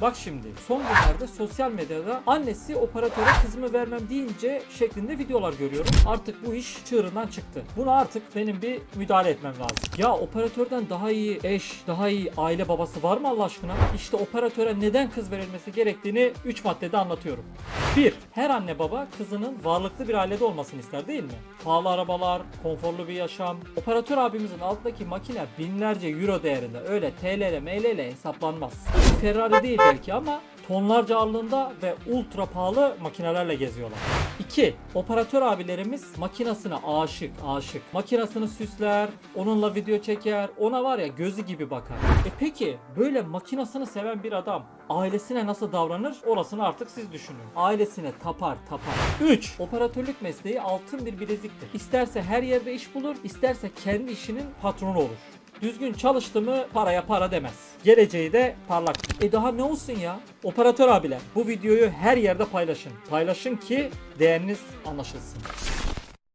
Bak şimdi son günlerde sosyal medyada annesi operatöre kızımı vermem deyince şeklinde videolar görüyorum. Artık bu iş çığırından çıktı. Buna artık benim bir müdahale etmem lazım. Ya operatörden daha iyi eş, daha iyi aile babası var mı Allah aşkına? İşte operatöre neden kız verilmesi gerektiğini 3 maddede anlatıyorum. 1. Her anne baba kızının varlıklı bir ailede olmasını ister değil mi? Pahalı arabalar, konforlu bir yaşam. Operatör abimizin altındaki makine binlerce euro değerinde. Öyle TL ile ile hesaplanmaz. Ferrari değil belki ama tonlarca ağırlığında ve ultra pahalı makinelerle geziyorlar. 2. Operatör abilerimiz makinasına aşık aşık. Makinasını süsler, onunla video çeker, ona var ya gözü gibi bakar. E peki böyle makinasını seven bir adam ailesine nasıl davranır orasını artık siz düşünün. Ailesine tapar tapar. 3. Operatörlük mesleği altın bir bileziktir. İsterse her yerde iş bulur, isterse kendi işinin patronu olur. Düzgün çalıştı mı paraya para demez. Geleceği de parlak. E daha ne olsun ya? Operatör abiler bu videoyu her yerde paylaşın. Paylaşın ki değeriniz anlaşılsın.